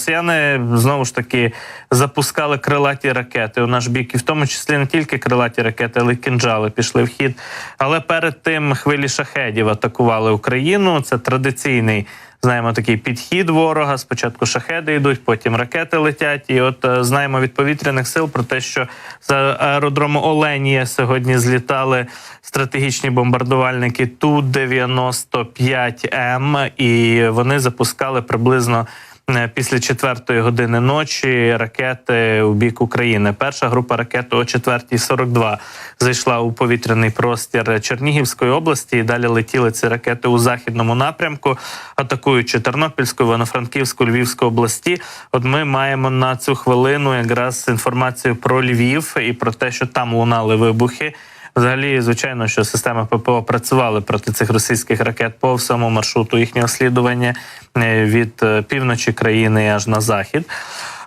росіяни знову ж таки запускали крилаті ракети у наш бік, і в тому числі не тільки крилаті ракети, але й кінжали пішли в хід. Але перед тим хвилі шахедів атакували Україну. Це традиційний. Знаємо такий підхід ворога. Спочатку шахеди йдуть, потім ракети летять. І от е, знаємо від повітряних сил про те, що з аеродрому Оленія сьогодні злітали стратегічні бомбардувальники ту 95 м і вони запускали приблизно. Е, Після четвертої години ночі ракети у бік України. Перша група ракет о 4.42 зайшла у повітряний простір Чернігівської області. І далі летіли ці ракети у західному напрямку, атакуючи Тернопільську, Івано-Франківську, Львівську області. От ми маємо на цю хвилину якраз інформацію про Львів і про те, що там лунали вибухи. Взагалі, звичайно, що системи ППО працювали проти цих російських ракет по всьому маршруту їхнього слідування е, від е, півночі країни аж на захід.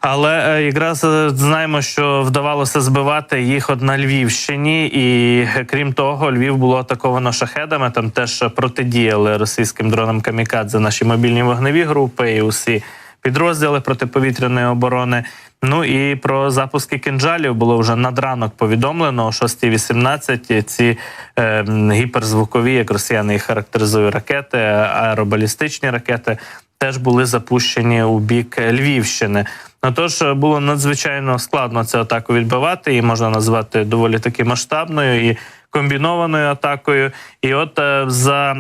Але е, якраз знаємо, що вдавалося збивати їх от на Львівщині, і крім того, Львів було атаковано шахедами. Там теж протидіяли російським дронам камікадзе наші мобільні вогневі групи і усі підрозділи протиповітряної оборони. Ну і про запуски кінжалів було вже надранок повідомлено о 6.18. Ці е, гіперзвукові, як росіяни їх характеризують, ракети, аеробалістичні ракети теж були запущені у бік Львівщини. Тож е, було надзвичайно складно цю атаку відбивати. Її можна назвати доволі таки масштабною і комбінованою атакою. І от е, за е,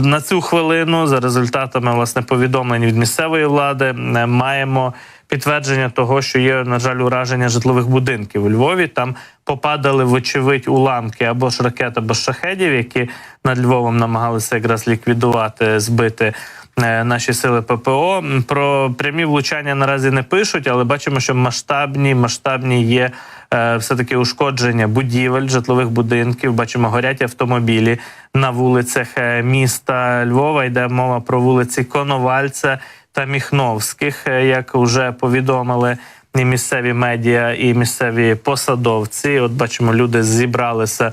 на цю хвилину, за результатами власне повідомлень від місцевої влади, е, маємо підтвердження того, що є на жаль ураження житлових будинків у Львові. Там попадали вочевидь уламки або ж ракет, або ж шахедів, які над Львовом намагалися якраз ліквідувати, збити. Е, Наші сили ППО про прямі влучання наразі не пишуть, але бачимо, що масштабні масштабні є е, все таки ушкодження будівель, житлових будинків. Бачимо, горять автомобілі на вулицях е, міста Львова. Йде мова про вулиці Коновальця та Міхновських, як вже повідомили і місцеві медіа, і місцеві посадовці. От бачимо, люди зібралися.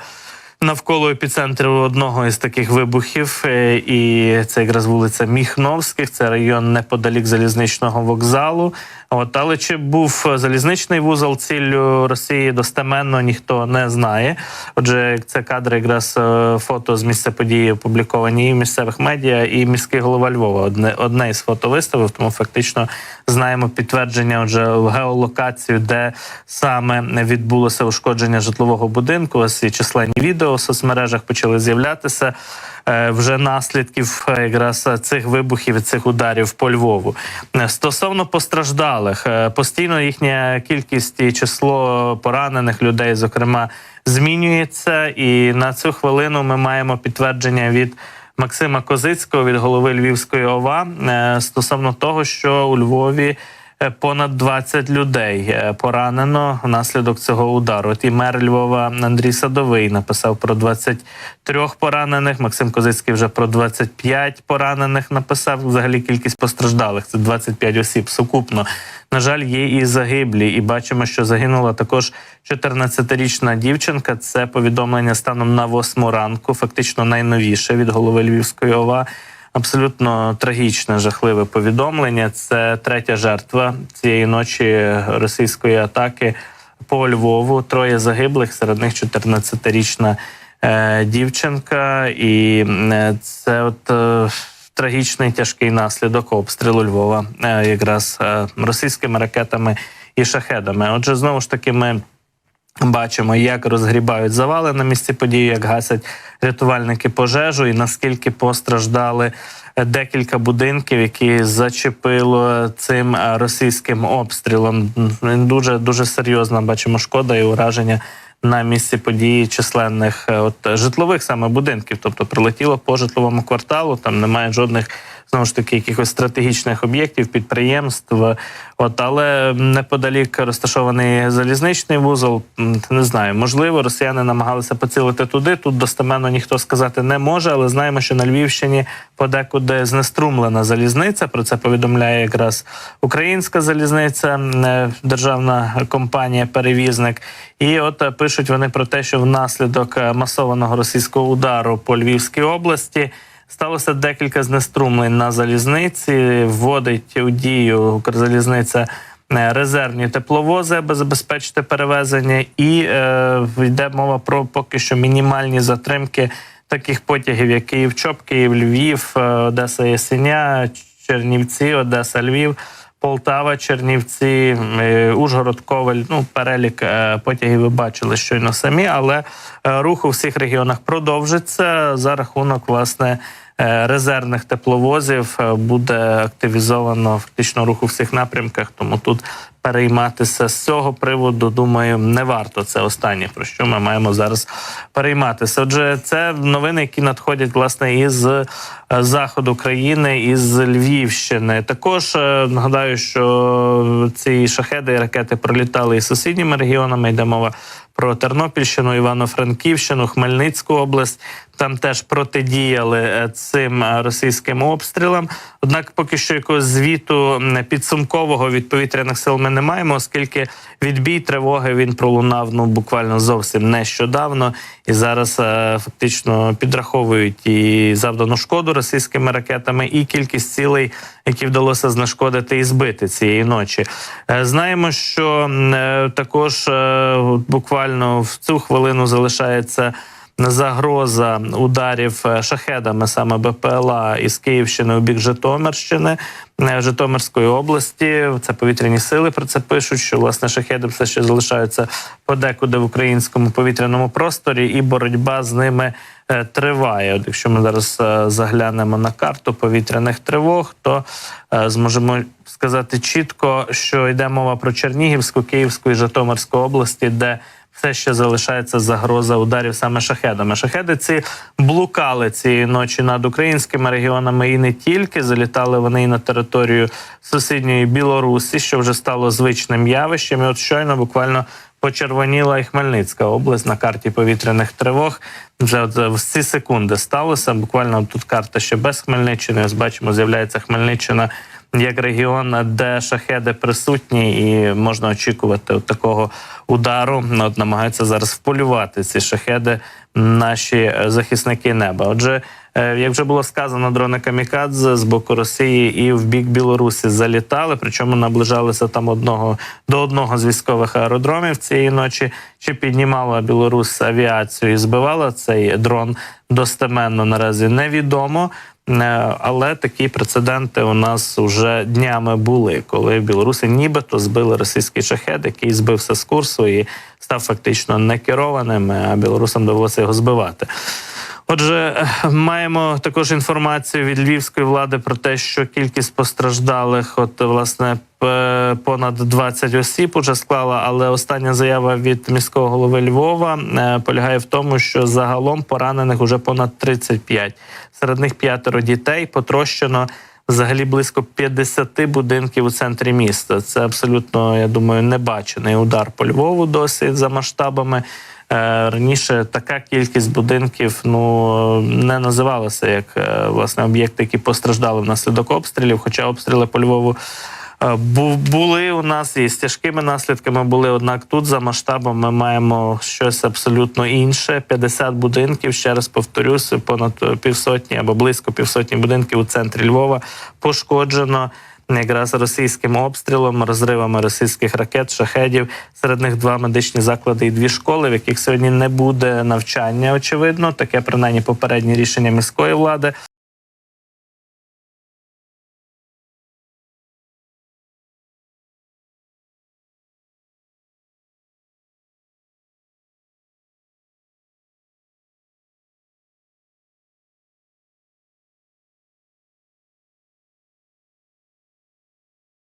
Навколо епіцентру одного із таких вибухів, е, і це якраз вулиця Міхновських, це район неподалік залізничного вокзалу. От але чи був залізничний вузол ціллю Росії достеменно ніхто не знає. Отже, це кадри, якраз е, фото з місця події опубліковані і в місцевих медіа, і міський голова Львова. Одне одне із фото виставив. Тому фактично знаємо підтвердження вже геолокацію, де саме відбулося ушкодження житлового будинку. Ось і численні відео в соцмережах почали з'являтися. е, Вже наслідків е, якраз цих вибухів і цих ударів по Львову Е, стосовно постраждалих, е, постійно їхня кількість і число поранених людей, зокрема, змінюється. І на цю хвилину ми маємо підтвердження від Максима Козицького від голови Львівської ОВА е, стосовно того, що у Львові. Е, Понад 20 людей е, поранено внаслідок цього удару. От і мер Львова Андрій Садовий написав про 23 поранених. Максим Козицький вже про 25 поранених написав. Взагалі кількість постраждалих це 25 осіб сукупно. На жаль, є і загиблі, і бачимо, що загинула також 14-річна дівчинка. Це повідомлення станом на 8 ранку, фактично найновіше від голови Львівської ОВА. Абсолютно трагічне, жахливе повідомлення. Це третя жертва цієї ночі російської атаки по Львову. Троє загиблих, серед них 14-річна е, дівчинка, і е, це от. Е, Трагічний тяжкий наслідок обстрілу Львова, якраз російськими ракетами і шахедами. Отже, знову ж таки, ми Бачимо, як розгрібають завали на місці події, як гасять рятувальники пожежу, і наскільки постраждали е, декілька будинків, які зачепило цим е, російським обстрілом. Дуже дуже серйозна бачимо шкода і ураження на місці події численних е, от житлових саме будинків. Тобто прилетіло по житловому кварталу. Там немає жодних знову ж таки якихось стратегічних об'єктів, підприємств. От але неподалік розташований залізничний вузол. Не знаю, можливо, росіяни намагалися поцілити туди. Тут достеменно ніхто сказати не може, але знаємо, що на Львівщині подекуди знеструмлена залізниця. Про це повідомляє якраз українська залізниця, е, державна компанія, перевізник. І от е, пишуть вони про те, що внаслідок е, масованого російського удару по Львівській області. Сталося декілька знеструмлень на залізниці. Вводить у дію Укрзалізниця е, резервні тепловози, аби забезпечити перевезення, і е, йде мова про поки що мінімальні затримки таких потягів, як Київ Чоп, Київ Львів, е, Одеса Ясеня, Чернівці, Одеса Львів. Полтава, Чернівці, е, Ужгород, Ковель. Ну, перелік е, потягів ви бачили щойно самі, але е, рух у всіх регіонах продовжиться за рахунок власне. Е, Резервних тепловозів е, буде активізовано фактично рух у всіх напрямках, тому тут перейматися з цього приводу, думаю, не варто. Це останнє про що ми маємо зараз перейматися. Отже, це новини, які надходять власне із е, заходу країни, із Львівщини. Також нагадаю, що ці шахеди і ракети пролітали і сусідніми регіонами. Йде мова про Тернопільщину, Івано-Франківщину, Хмельницьку область. Там теж протидіяли е, цим е, російським обстрілам. Однак, поки що якогось звіту підсумкового від повітряних сил ми не маємо, оскільки відбій тривоги він пролунав ну буквально зовсім нещодавно, і зараз е, фактично підраховують і завдану шкоду російськими ракетами, і кількість цілей, які вдалося знешкодити і збити цієї ночі. Знаємо, що також буквально в цю хвилину залишається загроза ударів е, шахедами саме БПЛА із Київщини у бік Житомирщини, е, Житомирської області. Це повітряні сили про це пишуть. Що власне шахеди все ще залишаються подекуди в українському повітряному просторі, і боротьба з ними е, триває. От якщо ми зараз заглянемо на карту повітряних тривог, то зможемо сказати чітко, що йде мова про Чернігівську, Київську і Житомирську області, де все ще залишається загроза ударів саме шахедами. Шахеди ці блукали цієї ночі над українськими регіонами і не тільки залітали вони і на територію сусідньої Білорусі, що вже стало звичним явищем. І от щойно буквально почервоніла і Хмельницька область на карті повітряних тривог. Вже от в ці секунди сталося. Буквально тут карта ще без Хмельниччини. Ось бачимо, з'являється Хмельниччина як регіон, де шахеди присутні, і можна очікувати от такого удару. От намагаються зараз вполювати ці шахеди наші е, захисники неба. Отже, е, як вже було сказано, дрони камікадзе з боку Росії і в бік Білорусі залітали, причому наближалися там одного до одного з військових аеродромів цієї ночі. Чи піднімала Білорусь авіацію і збивала цей дрон достеменно наразі невідомо. Е, Але такі прецеденти у нас вже днями були, коли білоруси нібито збили російський шахет, який збився з курсу і став фактично некерованим. А білорусам довелося його збивати. Отже, маємо також інформацію від львівської влади про те, що кількість постраждалих, от власне, понад 20 осіб уже склала. Але остання заява від міського голови Львова е, полягає в тому, що загалом поранених уже понад 35. Серед них п'ятеро дітей потрощено. Взагалі близько 50 будинків у центрі міста. Це абсолютно, я думаю, небачений удар по Львову досить за масштабами. Е, Раніше така кількість будинків ну не називалася як е, власне об'єкти, які постраждали внаслідок обстрілів. Хоча обстріли по Львову е, були у нас і з тяжкими наслідками були. Однак тут за масштабом ми маємо щось абсолютно інше: 50 будинків. Ще раз повторюсь, понад півсотні або близько півсотні будинків у центрі Львова пошкоджено якраз російським обстрілом, розривами російських ракет, шахедів. Серед них два медичні заклади і дві школи, в яких сьогодні не буде навчання. Очевидно, таке принаймні попереднє рішення міської влади.